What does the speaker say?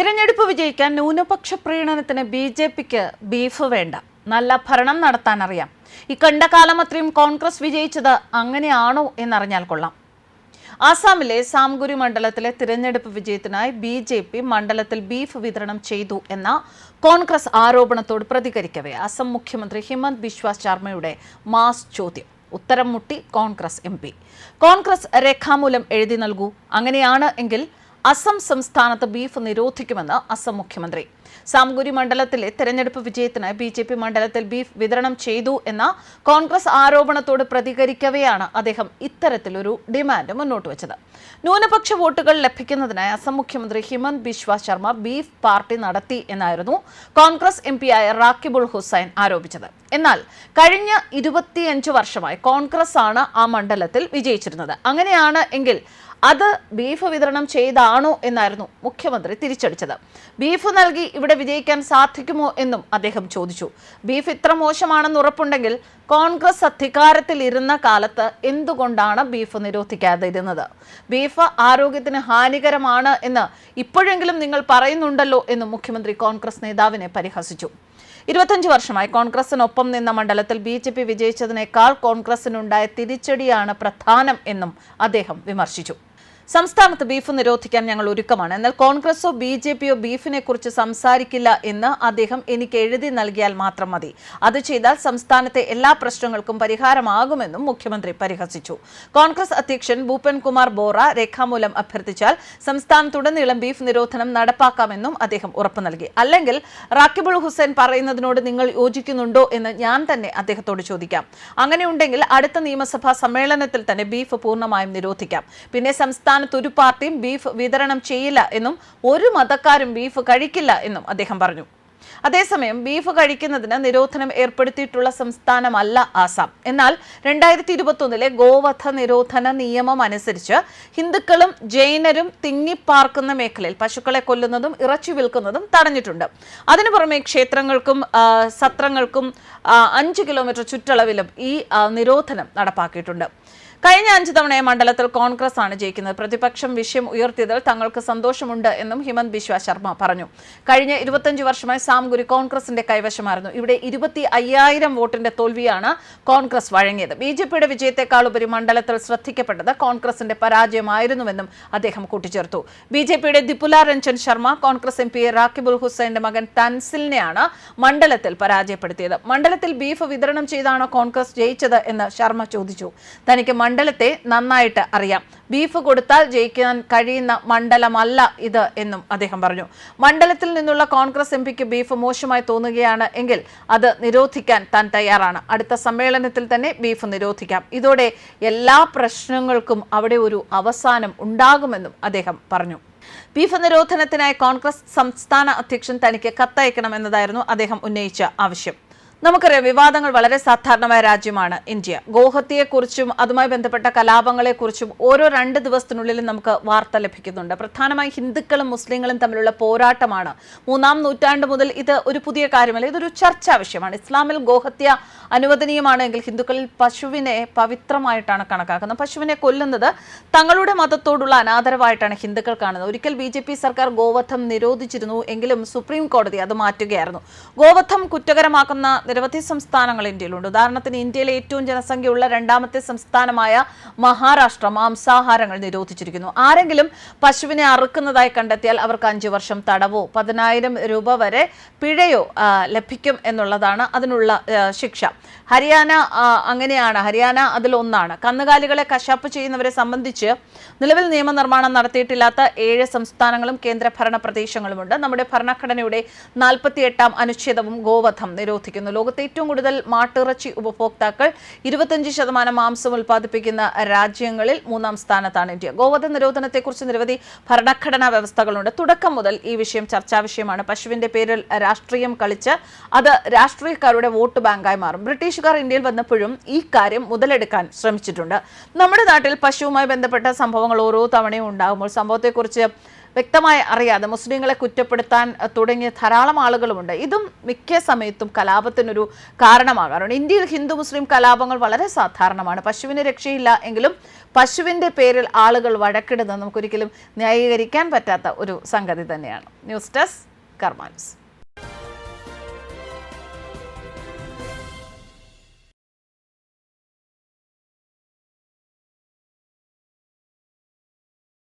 തിരഞ്ഞെടുപ്പ് വിജയിക്കാൻ ന്യൂനപക്ഷ പ്രീണനത്തിന് ബി ജെ പിക്ക് ബീഫ് വേണ്ട. നല്ല ഭരണം നടത്താൻ അറിയാം ഈ കണ്ട കാലം അത്രയും കോൺഗ്രസ് വിജയിച്ചത് അങ്ങനെയാണോ എന്നറിഞ്ഞാൽ കൊള്ളാം. ആസാമിലെ സാംഗുരി മണ്ഡലത്തിലെ തിരഞ്ഞെടുപ്പ് വിജയത്തിനായി ബി ജെ പി മണ്ഡലത്തിൽ ബീഫ് വിതരണം ചെയ്തു എന്ന കോൺഗ്രസ് ആരോപണത്തോട് പ്രതികരിക്കവേ. അസം മുഖ്യമന്ത്രി ഹിമന്ത് ബിശ്വ ശർമ്മയുടെ മാസ് ചോദ്യം. ഉത്തരം മുട്ടി കോൺഗ്രസ് എം കോൺഗ്രസ് രേഖാമൂലം എഴുതി നൽകൂ. അങ്ങനെയാണ് എങ്കിൽ അസം സംസ്ഥാനത്ത് ബീഫ് നിരോധിക്കുമെന്ന് അസം മുഖ്യമന്ത്രി. സാംഗുരി മണ്ഡലത്തിലെ തെരഞ്ഞെടുപ്പ് വിജയത്തിന് ബി ജെ പി മണ്ഡലത്തിൽ ബീഫ് വിതരണം ചെയ്തു എന്ന കോൺഗ്രസ് ആരോപണത്തോട് പ്രതികരിക്കവെയാണ് അദ്ദേഹം ഇത്തരത്തിലൊരു ഡിമാൻഡ് മുന്നോട്ട് വെച്ചത്. ന്യൂനപക്ഷ വോട്ടുകൾ ലഭിക്കുന്നതിനായി അസം മുഖ്യമന്ത്രി ഹിമന്ത് ബിശ്വ ശർമ്മ ബീഫ് പാർട്ടി നടത്തി എന്നായിരുന്നു കോൺഗ്രസ് എം പിയായ റാക്കിബുൾ ഹുസൈൻ ആരോപിച്ചത്. എന്നാൽ കഴിഞ്ഞ ഇരുപത്തിയഞ്ച് വർഷമായി കോൺഗ്രസ് ആണ് ആ മണ്ഡലത്തിൽ വിജയിച്ചിരുന്നത്. അങ്ങനെയാണ് എങ്കിൽ അത് ബീഫ് വിതരണം ചെയ്താണോ എന്നായിരുന്നു മുഖ്യമന്ത്രി തിരിച്ചടിച്ചത്. ബീഫ് നൽകി ഇവിടെ വിജയിക്കാൻ സാധിക്കുമോ എന്നും അദ്ദേഹം ചോദിച്ചു. ബീഫ് ഇത്ര മോശമാണെന്ന് ഉറപ്പുണ്ടെങ്കിൽ കോൺഗ്രസ് അധികാരത്തിൽ ഇരുന്ന കാലത്ത് എന്തുകൊണ്ടാണ് ബീഫ് നിരോധിക്കാതിരുന്നത്? ബീഫ് ആരോഗ്യത്തിന് ഹാനികരമാണ് എന്ന് ഇപ്പോഴെങ്കിലും നിങ്ങൾ പറയുന്നുണ്ടല്ലോ എന്നും മുഖ്യമന്ത്രി കോൺഗ്രസ് നേതാവിനെ പരിഹസിച്ചു. ഇരുപത്തഞ്ച് വർഷമായി കോൺഗ്രസിനൊപ്പം നിന്ന മണ്ഡലത്തിൽ ബി ജെ പി വിജയിച്ചതിനേക്കാൾ കോൺഗ്രസിനുണ്ടായ തിരിച്ചടിയാണ് പ്രധാനം എന്നും അദ്ദേഹം വിമർശിച്ചു. സംസ്ഥാനത്ത് ബീഫ് നിരോധിക്കാൻ ഞങ്ങൾ ഒരുക്കമാണ്. എന്നാൽ കോൺഗ്രസോ ബി ജെ പിയോ ബീഫിനെ കുറിച്ച് സംസാരിക്കില്ല എന്ന് അദ്ദേഹം എനിക്ക് എഴുതി നൽകിയാൽ മാത്രം മതി. അത് ചെയ്താൽ സംസ്ഥാനത്തെ എല്ലാ പ്രശ്നങ്ങൾക്കും പരിഹാരമാകുമെന്നും മുഖ്യമന്ത്രി പരിഹസിച്ചു. കോൺഗ്രസ് അധ്യക്ഷൻ ഭൂപൻ കുമാർ ബോറ രേഖാമൂലം അഭ്യർത്ഥിച്ചാൽ സംസ്ഥാനത്തുടനീളം ബീഫ് നിരോധനം നടപ്പാക്കാമെന്നും അദ്ദേഹം ഉറപ്പു നൽകി. അല്ലെങ്കിൽ റാക്കിബുൾ ഹുസൈൻ പറയുന്നതിനോട് നിങ്ങൾ യോജിക്കുന്നുണ്ടോ എന്ന് ഞാൻ തന്നെ അദ്ദേഹത്തോട് ചോദിക്കാം. അങ്ങനെയുണ്ടെങ്കിൽ അടുത്ത നിയമസഭാ സമ്മേളനത്തിൽ തന്നെ ബീഫ് പൂർണമായും നിരോധിക്കാം. പിന്നെ സംസ്ഥാനത്ത് ഒരു പാർട്ടിയും ബീഫ് വിതരണം ചെയ്യില്ല എന്നും ഒരു മതക്കാരും ബീഫ് കഴിക്കില്ല എന്നും അദ്ദേഹം പറഞ്ഞു. അതേസമയം ബീഫ് കഴിക്കുന്നതിന് നിരോധനം ഏർപ്പെടുത്തിയിട്ടുള്ള സംസ്ഥാനമല്ല ആസാം. എന്നാൽ രണ്ടായിരത്തി ഇരുപത്തൊന്നിലെ ഗോവധ നിരോധന നിയമം അനുസരിച്ച് ഹിന്ദുക്കളും ജൈനരും തിങ്ങിപ്പാർക്കുന്ന മേഖലയിൽ പശുക്കളെ കൊല്ലുന്നതും ഇറച്ചി വിൽക്കുന്നതും തടഞ്ഞിട്ടുണ്ട്. അതിനു പുറമെ ക്ഷേത്രങ്ങൾക്കും സത്രങ്ങൾക്കും അഞ്ച് കിലോമീറ്റർ ചുറ്റളവിലും ഈ നിരോധനം നടപ്പാക്കിയിട്ടുണ്ട്. കഴിഞ്ഞ അഞ്ച് തവണയെ മണ്ഡലത്തിൽ കോൺഗ്രസ് ആണ് ജയിക്കുന്നത്. പ്രതിപക്ഷം വിഷയം ഉയർത്തിയതിൽ തങ്ങൾക്ക് സന്തോഷമുണ്ട് എന്നും ഹിമന്ത് ബിശ്വ ശർമ്മ പറഞ്ഞു. കഴിഞ്ഞ ഇരുപത്തഞ്ച് വർഷമായി സാംഗുരി കോൺഗ്രസിന്റെ കൈവശമായിരുന്നു. ഇവിടെ ഇരുപത്തി അയ്യായിരം വോട്ടിന്റെ തോൽവിയാണ് കോൺഗ്രസ് വഴങ്ങിയത്. ബി ജെ പിയുടെ വിജയത്തെക്കാൾ ഉപരി മണ്ഡലത്തിൽ ശ്രദ്ധിക്കപ്പെട്ടത് കോൺഗ്രസിന്റെ പരാജയമായിരുന്നുവെന്നും അദ്ദേഹം കൂട്ടിച്ചേർത്തു. ബി ജെ പിയുടെ ദിപുല രഞ്ജൻ ശർമ്മ കോൺഗ്രസ് എം പി റാക്കിബുൽ ഹുസൈന്റെ മകൻ തൻസിലിനെയാണ് മണ്ഡലത്തിൽ പരാജയപ്പെടുത്തിയത്. മണ്ഡലത്തിൽ ബീഫ് വിതരണം ചെയ്താണോ കോൺഗ്രസ് ജയിച്ചത് എന്ന് ശർമ്മ ചോദിച്ചു. തനിക്ക് മണ്ഡലത്തെ നന്നായിട്ട് അറിയാം. ബീഫ് കൊടുത്താൽ ജയിക്കാൻ കഴിയുന്ന മണ്ഡലമല്ല ഇത് എന്നും അദ്ദേഹം പറഞ്ഞു. മണ്ഡലത്തിൽ നിന്നുള്ള കോൺഗ്രസ് എം പിക്ക് ബീഫ് മോശമായി തോന്നുകയാണ് എങ്കിൽ അത് നിരോധിക്കാൻ താൻ തയ്യാറാണ്. അടുത്ത സമ്മേളനത്തിൽ തന്നെ ബീഫ് നിരോധിക്കാം. ഇതോടെ എല്ലാ പ്രശ്നങ്ങൾക്കും അവിടെ ഒരു അവസാനം ഉണ്ടാകുമെന്നും അദ്ദേഹം പറഞ്ഞു. ബീഫ് നിരോധനത്തിനായി കോൺഗ്രസ് സംസ്ഥാന അധ്യക്ഷൻ തനിക്ക് കത്തയക്കണമെന്നതായിരുന്നു അദ്ദേഹം ഉന്നയിച്ച ആവശ്യം. നമുക്കറിയാം വിവാദങ്ങൾ വളരെ സാധാരണമായ രാജ്യമാണ് ഇന്ത്യ. ഗോഹത്യയെക്കുറിച്ചും അതുമായി ബന്ധപ്പെട്ട കലാപങ്ങളെക്കുറിച്ചും ഓരോ രണ്ട് ദിവസത്തിനുള്ളിൽ നമുക്ക് വാർത്ത ലഭിക്കുന്നുണ്ട്. പ്രധാനമായും ഹിന്ദുക്കളും മുസ്ലിങ്ങളും തമ്മിലുള്ള പോരാട്ടമാണ്. മൂന്നാം നൂറ്റാണ്ട് മുതൽ ഇത് ഒരു പുതിയ കാര്യമല്ല ഇതൊരു ചർച്ചാ വിഷയമാണ്. ഇസ്ലാമിൽ ഗോഹത്യ അനുവദനീയമാണെങ്കിൽ ഹിന്ദുക്കളിൽ പശുവിനെ പവിത്രമായിട്ടാണ് കണക്കാക്കുന്നത്. പശുവിനെ കൊല്ലുന്നത് തങ്ങളുടെ മതത്തോടുള്ള അനാദരവായിട്ടാണ് ഹിന്ദുക്കൾ കാണുന്നത്. ഒരിക്കൽ ബി സർക്കാർ ഗോവധം നിരോധിച്ചിരുന്നു എങ്കിലും സുപ്രീം കോടതി അത് മാറ്റുകയായിരുന്നു. ഗോവധം കുറ്റകരമാക്കുന്ന നിരവധി സംസ്ഥാനങ്ങൾ ഇന്ത്യയിലുണ്ട്. ഉദാഹരണത്തിന് ഇന്ത്യയിലെ ഏറ്റവും ജനസംഖ്യയുള്ള രണ്ടാമത്തെ സംസ്ഥാനമായ മഹാരാഷ്ട്ര മാംസാഹാരങ്ങൾ നിരോധിച്ചിരിക്കുന്നു. ആരെങ്കിലും പശുവിനെ അറുക്കുന്നതായി കണ്ടെത്തിയാൽ അവർക്ക് അഞ്ചു വർഷം തടവോ പതിനായിരം രൂപ വരെ പിഴയോ ലഭിക്കും എന്നുള്ളതാണ് അതിനുള്ള ശിക്ഷ. ഹരിയാന അങ്ങനെയാണ്. ഹരിയാന അതിലൊന്നാണ് കന്നുകാലികളെ കശാപ്പ് ചെയ്യുന്നവരെ സംബന്ധിച്ച് നിലവിൽ നിയമനിർമ്മാണം നടത്തിയിട്ടില്ലാത്ത ഏഴ് സംസ്ഥാനങ്ങളും കേന്ദ്രഭരണ പ്രദേശങ്ങളുമുണ്ട്. നമ്മുടെ ഭരണഘടനയുടെ നാൽപ്പത്തി എട്ടാം അനുച്ഛേദവും ഗോവധം നിരോധിക്കുന്നു. ലോകത്തെ ഏറ്റവും കൂടുതൽ മാട്ടിറച്ചി ഉപഭോക്താക്കൾ ഇരുപത്തഞ്ച് ശതമാനം മാംസം ഉൽപ്പാദിപ്പിക്കുന്ന രാജ്യങ്ങളിൽ മൂന്നാം സ്ഥാനത്താണ് ഇന്ത്യ. ഗോവധ നിരോധനത്തെക്കുറിച്ച് നിരവധി ഭരണഘടനാ വ്യവസ്ഥകളുണ്ട്. തുടക്കം മുതൽ ഈ വിഷയം ചർച്ചാ വിഷയമാണ്. പശുവിന്റെ പേരിൽ രാഷ്ട്രീയം കളിച്ച് അത് രാഷ്ട്രീയക്കാരുടെ വോട്ട് ബാങ്കായി മാറും. ബ്രിട്ടീഷുകാർ ഇന്ത്യയിൽ വന്നപ്പോഴും ഈ കാര്യം മുതലെടുക്കാൻ ശ്രമിച്ചിട്ടുണ്ട്. നമ്മുടെ നാട്ടിൽ പശുവുമായി ബന്ധപ്പെട്ട സംഭവങ്ങൾ ഓരോ തവണയും ഉണ്ടാകുമ്പോൾ സംഭവത്തെക്കുറിച്ച് വ്യക്തമായി അറിയാതെ മുസ്ലിങ്ങളെ കുറ്റപ്പെടുത്താൻ തുടങ്ങിയ ധാരാളം ആളുകളുമുണ്ട്. ഇതും മിക്ക സമയത്തും കലാപത്തിനൊരു കാരണമാകാറുണ്ട് ഇന്ത്യയിൽ ഹിന്ദു മുസ്ലിം കലാപങ്ങൾ വളരെ സാധാരണമാണ്. പശുവിന് രക്ഷയില്ല എങ്കിലും പശുവിന്റെ പേരിൽ ആളുകൾ വഴക്കിടുന്നത് നമുക്കൊരിക്കലും ന്യായീകരിക്കാൻ പറ്റാത്ത ഒരു സംഗതി തന്നെയാണ്. News desk കർമാൻസ്